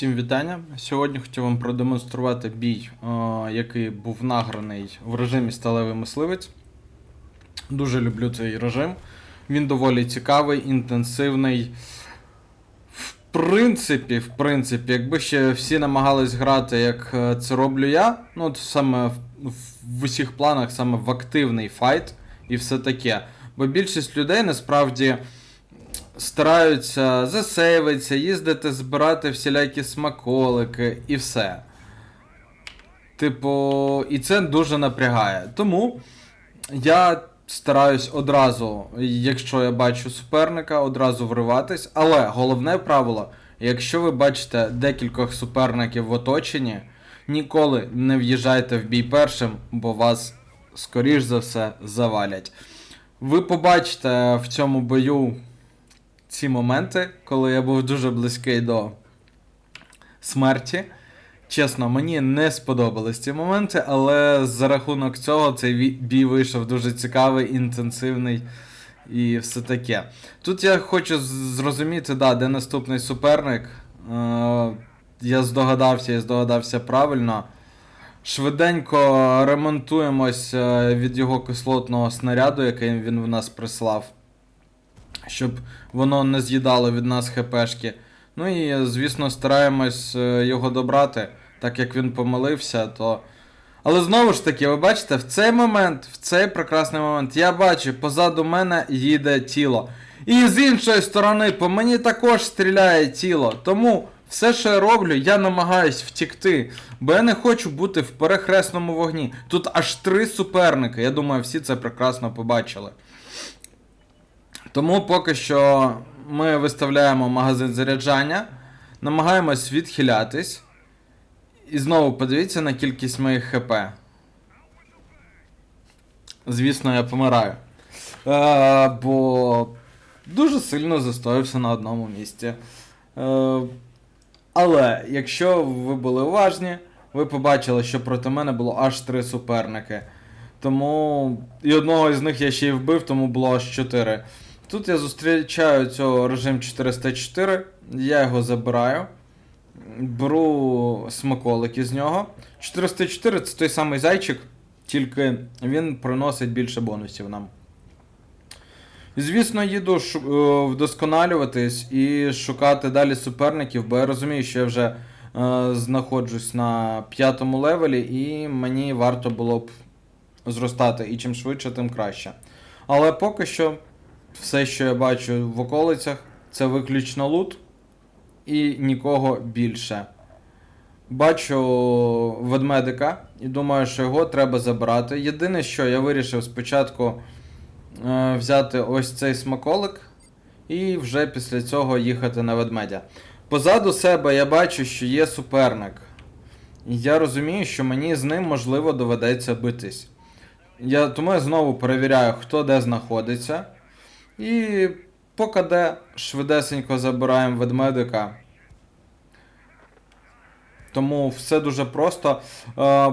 Всім вітання. Сьогодні хотів вам продемонструвати бій, е, який був награний в режимі сталевий мисливець. Дуже люблю цей режим. Він доволі цікавий, інтенсивний. В принципі, в принципі, якби ще всі намагались грати, як е, це роблю я, ну от саме в, в усіх планах, саме в активний файт і все таке. Бо більшість людей насправді стараються засейвитися, їздити, збирати всілякі смаколики і все. Типу, і це дуже напрягає. Тому я стараюсь одразу, якщо я бачу суперника, одразу вриватись. Але головне правило, якщо ви бачите декількох суперників в оточенні, ніколи не в'їжджайте в бій першим, бо вас, скоріш за все, завалять. Ви побачите в цьому бою ці моменти, коли я був дуже близький до смерті. Чесно, мені не сподобались ці моменти, але за рахунок цього цей бій вийшов дуже цікавий, інтенсивний і все таке. Тут я хочу зрозуміти, да, де наступний суперник. Е, я здогадався і здогадався правильно. Швиденько ремонтуємось е, від його кислотного снаряду, який він в нас прислав щоб воно не з'їдало від нас хпшки. Ну і, звісно, стараємось е, його добрати, так як він помилився, то. Але знову ж таки, ви бачите, в цей момент, в цей прекрасний момент, я бачу, позаду мене їде тіло. І з іншої сторони, по мені також стріляє тіло. Тому все, що я роблю, я намагаюсь втікти. Бо я не хочу бути в перехресному вогні. Тут аж три суперники. Я думаю, всі це прекрасно побачили. Тому поки що ми виставляємо магазин заряджання, намагаємось відхилятись. І знову подивіться на кількість моїх ХП. Звісно, я помираю. Е, бо дуже сильно застоявся на одному місці. Е, але якщо ви були уважні, ви побачили, що проти мене було аж три суперники. Тому і одного із них я ще й вбив, тому було аж 4. Тут я зустрічаю цього режим 404, я його забираю. Беру смаколики з нього. 404 це той самий зайчик, тільки він приносить більше бонусів нам. Звісно, їду е, вдосконалюватись і шукати далі суперників, бо я розумію, що я вже е, знаходжусь на п'ятому левелі, і мені варто було б зростати. І чим швидше, тим краще. Але поки що все, що я бачу в околицях, це виключно лут і нікого більше. Бачу ведмедика і думаю, що його треба забрати. Єдине, що я вирішив спочатку е, взяти ось цей смаколик і вже після цього їхати на ведмедя. Позаду себе я бачу, що є суперник. Я розумію, що мені з ним можливо доведеться битись. Я, тому я знову перевіряю, хто де знаходиться. І поки де швидесенько забираємо ведмедика. Тому все дуже просто. Е,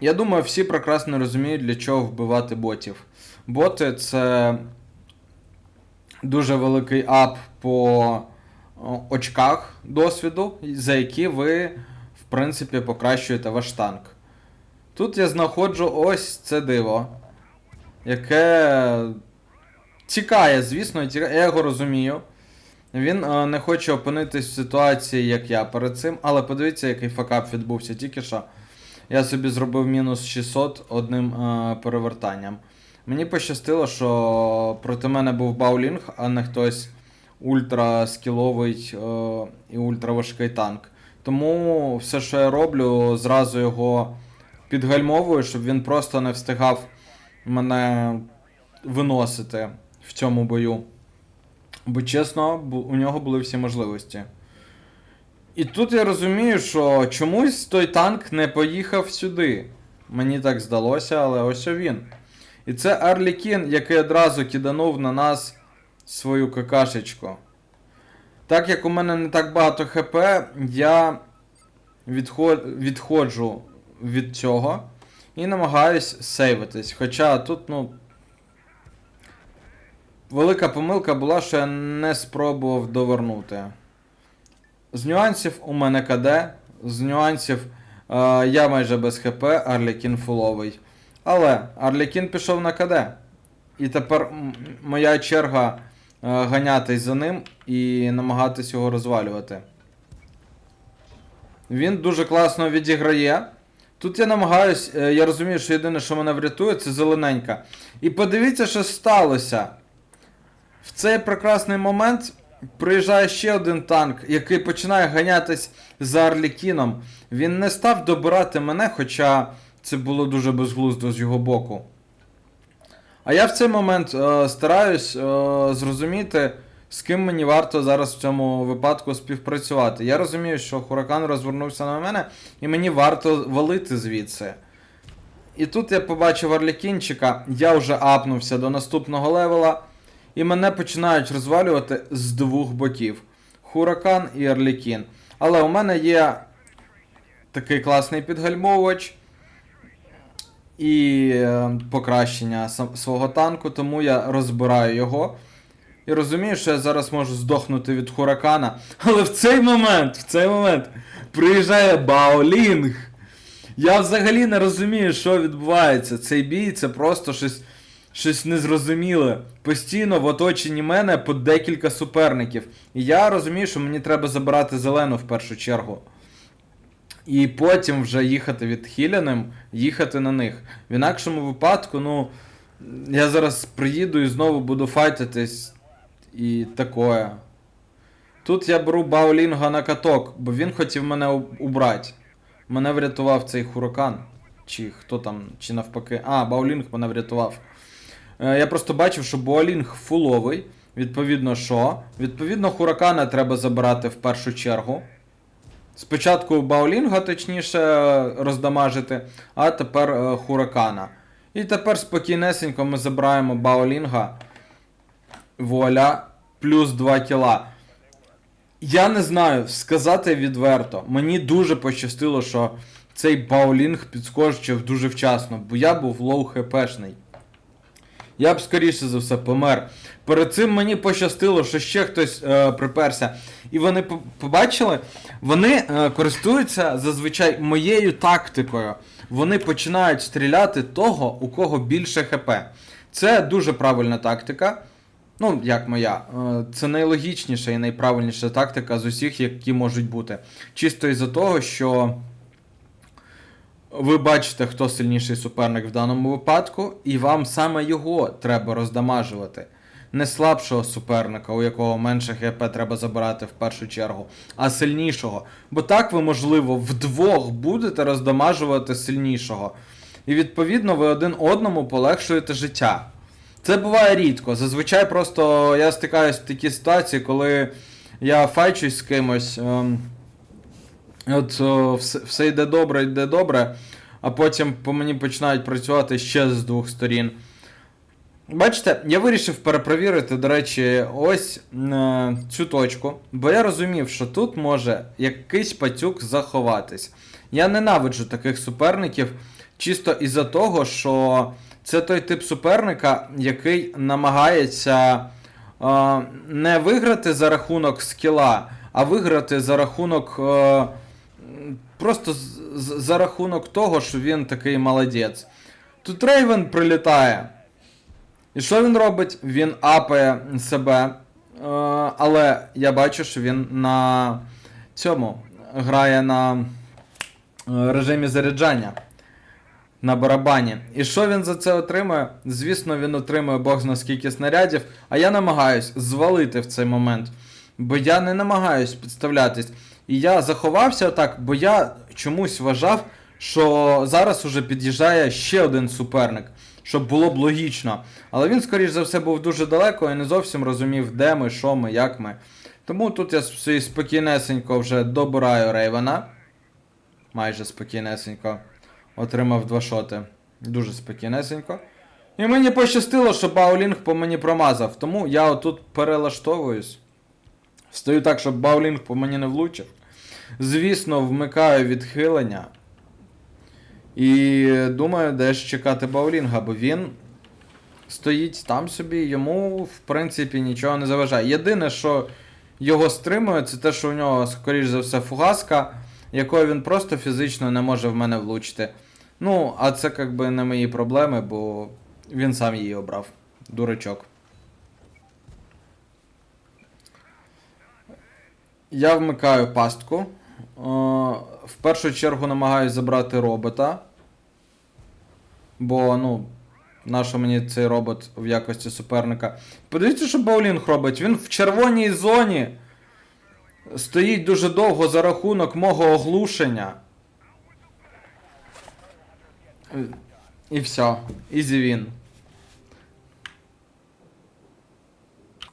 я думаю, всі прекрасно розуміють, для чого вбивати ботів. Боти це дуже великий ап по очках досвіду, за які ви, в принципі, покращуєте ваш танк. Тут я знаходжу ось це диво, яке тікає, звісно, тікає, я його розумію. Він е, не хоче опинитись в ситуації, як я перед цим, але подивіться, який факап відбувся тільки що. Я собі зробив мінус 600 одним е, перевертанням. Мені пощастило, що проти мене був Баулінг, а не хтось ультраскіловий е, і ультраважкий танк. Тому все, що я роблю, зразу його підгальмовую, щоб він просто не встигав мене виносити в цьому бою. Бо чесно, у нього були всі можливості. І тут я розумію, що чомусь той танк не поїхав сюди. Мені так здалося, але ось він. І це Арлікін, який одразу киданув на нас свою какашечку. Так як у мене не так багато ХП, я відход... відходжу від цього і намагаюсь сейвитись. Хоча тут, ну. Велика помилка була, що я не спробував довернути. З нюансів у мене КД, з нюансів е, я майже без ХП, Арлікін фуловий. Але Арлікін пішов на КД. І тепер моя черга е, ганятись за ним і намагатись його розвалювати. Він дуже класно відіграє. Тут я намагаюсь, е, я розумію, що єдине, що мене врятує, це зелененька. І подивіться, що сталося. В цей прекрасний момент приїжджає ще один танк, який починає ганятись за Арлікіном. Він не став добирати мене, хоча це було дуже безглуздо з його боку. А я в цей момент е, стараюсь е, зрозуміти, з ким мені варто зараз в цьому випадку співпрацювати. Я розумію, що Хуракан розвернувся на мене, і мені варто валити звідси. І тут я побачив Арлікінчика, я вже апнувся до наступного левела, і мене починають розвалювати з двох боків: Хуракан і Арлікін. Але у мене є такий класний підгальмовувач і е, покращення свого танку, тому я розбираю його. І розумію, що я зараз можу здохнути від Хуракана. Але в цей момент, в цей момент приїжджає Баолінг. Я взагалі не розумію, що відбувається. Цей бій це просто щось, щось незрозуміле. Постійно в оточенні мене по декілька суперників. І я розумію, що мені треба забирати зелену в першу чергу. І потім вже їхати відхиляним, їхати на них. В інакшому випадку, ну, я зараз приїду і знову буду файтитись і такое. Тут я беру Баолінга на каток, бо він хотів мене убрати. Мене врятував цей хуракан. Чи хто там, чи навпаки. А, Баолінг мене врятував. Е, я просто бачив, що Баолінг фуловий. Відповідно, що? Відповідно, хуракана треба забирати в першу чергу. Спочатку Баолінга, точніше, роздамажити, а тепер е, Хуракана. І тепер спокійнесенько ми забираємо Баолінга. Вуаля, плюс 2 кіла. Я не знаю, сказати відверто. Мені дуже пощастило, що цей Баолінг підскочив дуже вчасно, бо я був лоу хпшний. Я б скоріше за все помер. Перед цим мені пощастило, що ще хтось е, приперся. І вони побачили, вони е, користуються зазвичай моєю тактикою. Вони починають стріляти того, у кого більше ХП. Це дуже правильна тактика. Ну, як моя. Е, Це найлогічніша і найправильніша тактика з усіх, які можуть бути. Чисто із-за того, що ви бачите, хто сильніший суперник в даному випадку, і вам саме його треба роздамажувати. Не слабшого суперника, у якого менше ХП треба забирати в першу чергу, а сильнішого. Бо так ви, можливо, вдвох будете роздамажувати сильнішого. І відповідно ви один одному полегшуєте життя. Це буває рідко. Зазвичай просто я стикаюсь в такі ситуації, коли я файчусь з кимось. ем, От о, все, все йде добре, йде добре, а потім по мені починають працювати ще з двох сторін. Бачите, я вирішив перепровірити, до речі, ось е, цю точку, бо я розумів, що тут може якийсь пацюк заховатись. Я ненавиджу таких суперників чисто із-за того, що це той тип суперника, який намагається е, не виграти за рахунок скіла, а виграти за рахунок. Е, просто за рахунок того, що він такий молодець. Тут Рейвен прилітає. І що він робить? Він апає себе. Е, але я бачу, що він на цьому грає на е, режимі заряджання. На барабані. І що він за це отримує? Звісно, він отримує Бог зна скільки снарядів, а я намагаюсь звалити в цей момент. Бо я не намагаюсь підставлятись. І я заховався так, бо я чомусь вважав, що зараз уже під'їжджає ще один суперник, щоб було б логічно. Але він, скоріш за все, був дуже далеко і не зовсім розумів, де ми, що ми, як ми. Тому тут я спокійнесенько вже добираю Рейвена. Майже спокійнесенько. Отримав два шоти. Дуже спокійнесенько. І мені пощастило, що Баулінг по мені промазав. Тому я отут перелаштовуюсь. Стою так, щоб Баулінг по мені не влучив. Звісно, вмикаю відхилення. І думаю, де ж чекати Баулінга, бо він стоїть там собі, йому, в принципі, нічого не заважає. Єдине, що його стримує, це те, що у нього, скоріш за все, фугаска, якою він просто фізично не може в мене влучити. Ну, а це якби не мої проблеми, бо він сам її обрав. Дурачок. Я вмикаю пастку. Е, В першу чергу намагаюсь забрати робота. Бо, ну, нащо мені цей робот в якості суперника? Подивіться, що Баулінг робить. Він в червоній зоні стоїть дуже довго за рахунок мого оглушення. І все. Ізі він.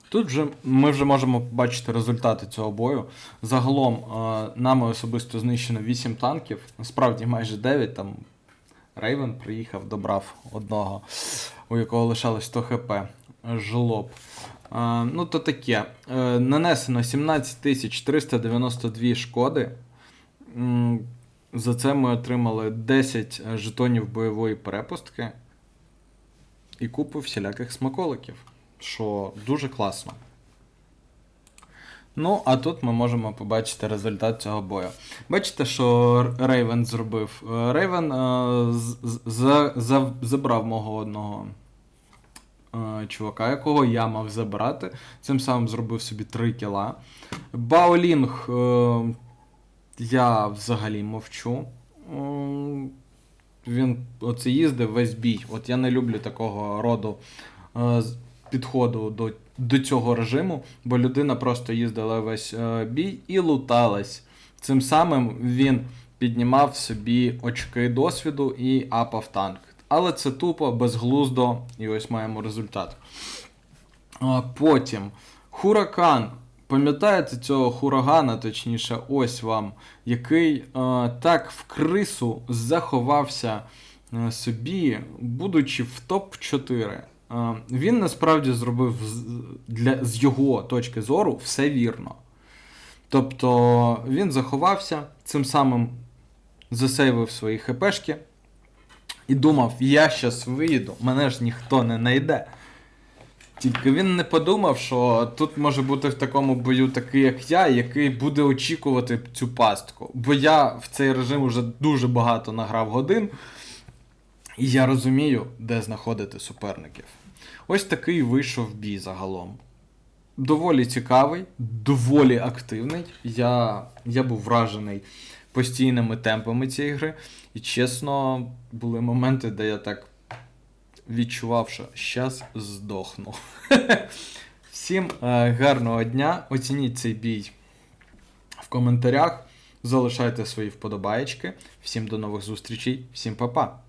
Тут вже ми вже можемо побачити результати цього бою. Загалом е, нами особисто знищено 8 танків, насправді майже 9. Там Рейвен приїхав, добрав одного, у якого лишалось 100 хп. Жлоб. Е, ну, то таке. Е, нанесено 17 392 шкоди. За це ми отримали 10 жетонів бойової перепустки і купу всіляких смаколиків, що дуже класно. Ну, а тут ми можемо побачити результат цього бою. Бачите, що Рейвен зробив? Е, Рейвен е, за- за- забрав мого одного е, чувака, якого я мав забрати. Цим самим зробив собі 3 кіла. Баолінг е, я взагалі мовчу. М, Він оце їздив весь бій. От я не люблю такого роду е, підходу до, до цього режиму, бо людина просто їздила весь е, бій і луталась. Цим самим він піднімав собі очки досвіду і апав танк. Але це тупо, безглуздо, і ось маємо результат. Потім Хуракан. Пам'ятаєте цього хурагана, точніше, ось вам, який е, так в крису заховався е, собі, будучи в топ-4. Е, він насправді зробив для, з його точки зору все вірно. Тобто він заховався, цим самим засейвив свої хпшки і думав, я щас виїду, мене ж ніхто не найде. Тільки він не подумав, що тут може бути в такому бою такий, як я, який буде очікувати цю пастку. Бо я в цей режим вже дуже багато награв годин, і я розумію, де знаходити суперників. Ось такий вийшов бій загалом. Доволі цікавий, доволі активний. Я, я був вражений постійними темпами цієї гри. І чесно, були моменти, де я так відчував, що щас здохну. Всім е, гарного дня. Оцініть цей бій в коментарях. Залишайте свої вподобаєчки. Всім до нових зустрічей, всім па-па.